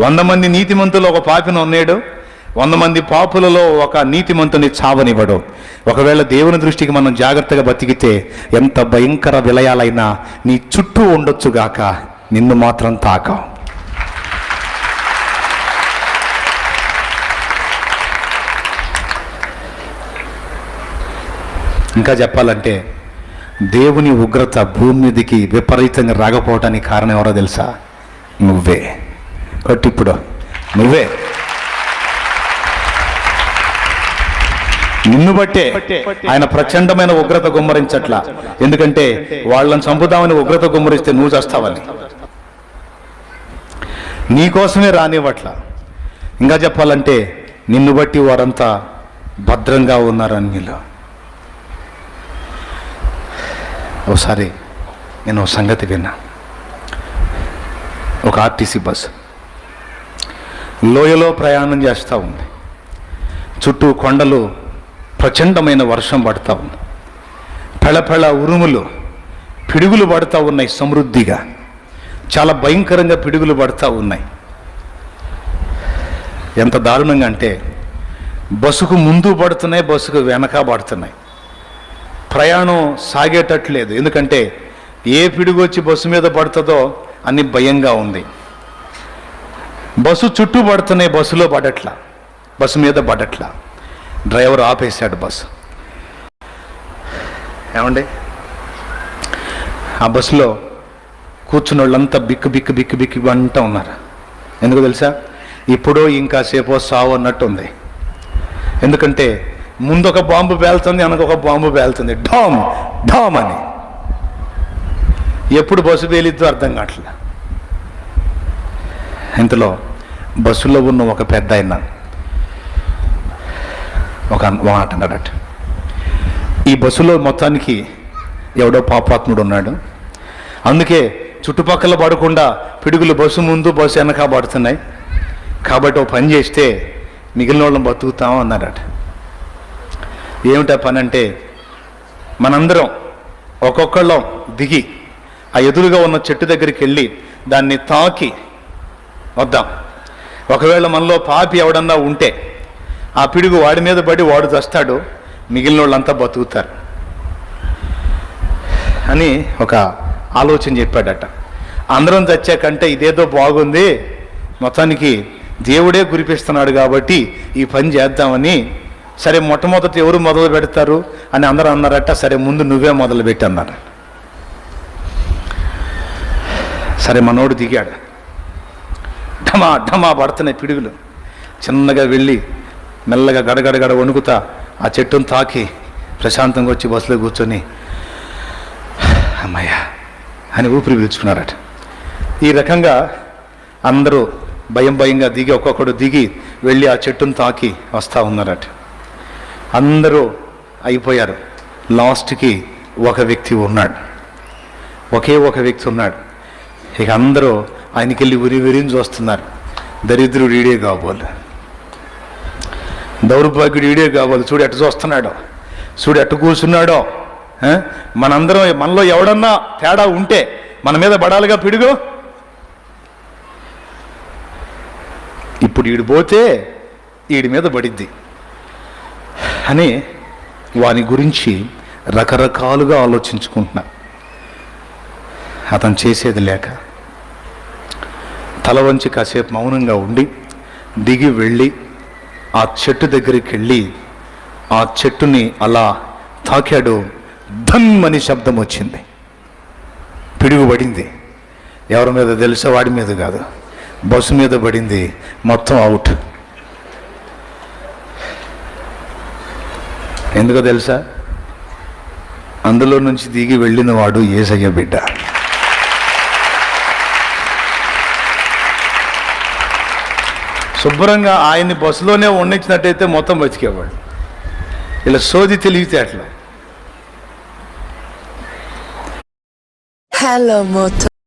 వంద మంది నీతిమంతులు ఒక పాపిని ఉన్నాడు. వంద మంది పాపులలో ఒక నీతిమంతుని చావనివ్వడు. ఒకవేళ దేవుని దృష్టికి మనం జాగ్రత్తగా బతికితే ఎంత భయంకర విలయాలైనా నీ చుట్టూ ఉండొచ్చుగాక నిన్ను మాత్రం తాకం. ఇంకా చెప్పాలంటే దేవుని ఉగ్రత భూమి మీదకి విపరీతంగా రాకపోవటానికి కారణం ఎవరో తెలుసా? నువ్వే. కొట్టిప్పుడు నువ్వే. నిన్ను బట్టే ఆయన ప్రచండమైన ఉగ్రత గుమ్మరించట్ల. ఎందుకంటే వాళ్ళని చంపుదామని ఉగ్రత గుమ్మరిస్తే నువ్వు చేస్తావని. నీకోసమే రానివ్వట్ల. ఇంకా చెప్పాలంటే నిన్ను బట్టి వారంతా భద్రంగా ఉన్నారని నీలో. ఒకసారి నేను సంగతి విన్నా. ఒక ఆర్టీసీ బస్సు. లోయలో ప్రయాణం చేస్తూ ఉంది. చుట్టూ కొండలు ప్రచండమైన వర్షం పడతా ఉంది. పెళపెళ ఉరుములు పిడుగులు పడతా ఉన్నాయి సమృద్ధిగా. చాలా భయంకరంగా పిడుగులు పడతా ఉన్నాయి. ఎంత దారుణంగా అంటే బస్సుకు ముందు పడుతున్నాయి బస్సుకు వెనక పడుతున్నాయి. ప్రయాణం సాగేటట్లేదు ఎందుకంటే ఏ పిడుగు వచ్చి బస్సు మీద పడుతుందో అని భయంగా ఉంది. బస్సు చుట్టూ పడుతున్నాయి బస్సులో పడట్లా. బస్సు మీద పడట్లా. డ్రైవర్ ఆపేశాడు బస్సు. ఏమండి? ఆ బస్సులో కూర్చున్న వాళ్ళంతా బిక్కు బిక్కు బిక్కు బిక్కు అంటూ ఉన్నారు. ఎందుకు తెలుసా? ఇప్పుడు ఇంకాసేపో సావు అన్నట్టు ఉంది. ఎందుకంటే ముందు ఒక బాంబు పేలుతుంది వెనక ఒక బాంబు పేలుతుంది. ఢామ్ ఢామ్ అని. ఎప్పుడు బస్సు పేలిద్దో అర్థం కావట్లే. ఇంతలో బస్సులో ఉన్న ఒక పెద్ద ఆయన. ఒక మాట అన్నాడట ఈ బస్సులో మొత్తానికి ఎవడో పాపాత్ముడు ఉన్నాడు. అందుకే చుట్టుపక్కల పడకుండా పిడుగులు బస్సు ముందు బస్సు వెనక పడుతున్నాయి. కాబట్టి ఓ పని చేస్తే మిగిలిన వాళ్ళని బతుకుతాం అన్నాడట. ఏమిటా పని అంటే మనందరం ఒక్కొక్కళ్ళం దిగి ఆ ఎదురుగా ఉన్న చెట్టు దగ్గరికి వెళ్ళి దాన్ని తాకి వద్దాం. ఒకవేళ మనలో పాపి ఎవడన్నా ఉంటే ఆ పిడుగు వాడి మీద పడి వాడు చస్తాడు మిగిలిన వాళ్ళంతా బతుకుతారు అని ఒక ఆలోచన చెప్పాడట. అందరం చచ్చాకంటే ఇదేదో బాగుంది మొత్తానికి దేవుడే కురిపిస్తున్నాడు కాబట్టి ఈ పని చేద్దామని సరే మొట్టమొదటి ఎవరు మొదలు పెడతారు అని అందరూ అన్నారట సరే ముందు నువ్వే మొదలు పెట్టి అన్నారు. సరే మనోడు దిగాడు. ఢమా ఢమా పడుతున్నాయి పిడుగులు. చిన్నగా వెళ్ళి మెల్లగా గడగడగడ వణుకుతా ఆ చెట్టును తాకి ప్రశాంతంగా వచ్చి బస్సులో కూర్చొని అమ్మయ్య అని ఊపిరి పీల్చుకున్నారట. ఈ రకంగా అందరూ భయం భయంగా దిగి ఒక్కొక్కడు దిగి వెళ్ళి ఆ చెట్టును తాకి వస్తూ ఉన్నారట. అందరూ అయిపోయారు. లాస్ట్కి ఒక వ్యక్తి ఉన్నాడు. ఒకే ఒక వ్యక్తి ఉన్నాడు. ఇక అందరూ ఆయనకి వెళ్ళి ఉరి విరిని చూస్తున్నారు. దరిద్రుడు ఈడే కాబోలు. దౌర్భాగ్యుడు ఈడే కాబోలు. చూడు ఎట్టు చూస్తున్నాడో. చూడు ఎట్టు కూర్చున్నాడో. మనందరం మనలో ఎవడన్నా తేడా ఉంటే మన మీద పడాలిగా పిడుగు. ఇప్పుడు ఈడు పోతే ఈడి మీద పడిద్ది. అని వాని గురించి రకరకాలుగా ఆలోచించుకుంటున్నా. అతను చేసేది లేక తల వంచి కాసేపు మౌనంగా ఉండి దిగి వెళ్ళి ఆ చెట్టు దగ్గరికి వెళ్ళి ఆ చెట్టుని అలా తాకాడు ధన్ అని శబ్దం వచ్చింది. పిడుగు పడింది ఎవరి మీద తెలుసా వాడి మీద కాదు. బస్సు మీద పడింది. మొత్తం అవుట్. ఎందుకో తెలుసా? అందులో నుంచి దిగి వెళ్ళిన వాడు ఏసయ్య బిడ్డ. శుభ్రంగా ఆయన్ని బస్సులోనే వండించినట్టయితే మొత్తం బతికేవాడు ఇలా సోది తెలివితే అట్లా హలో Moto.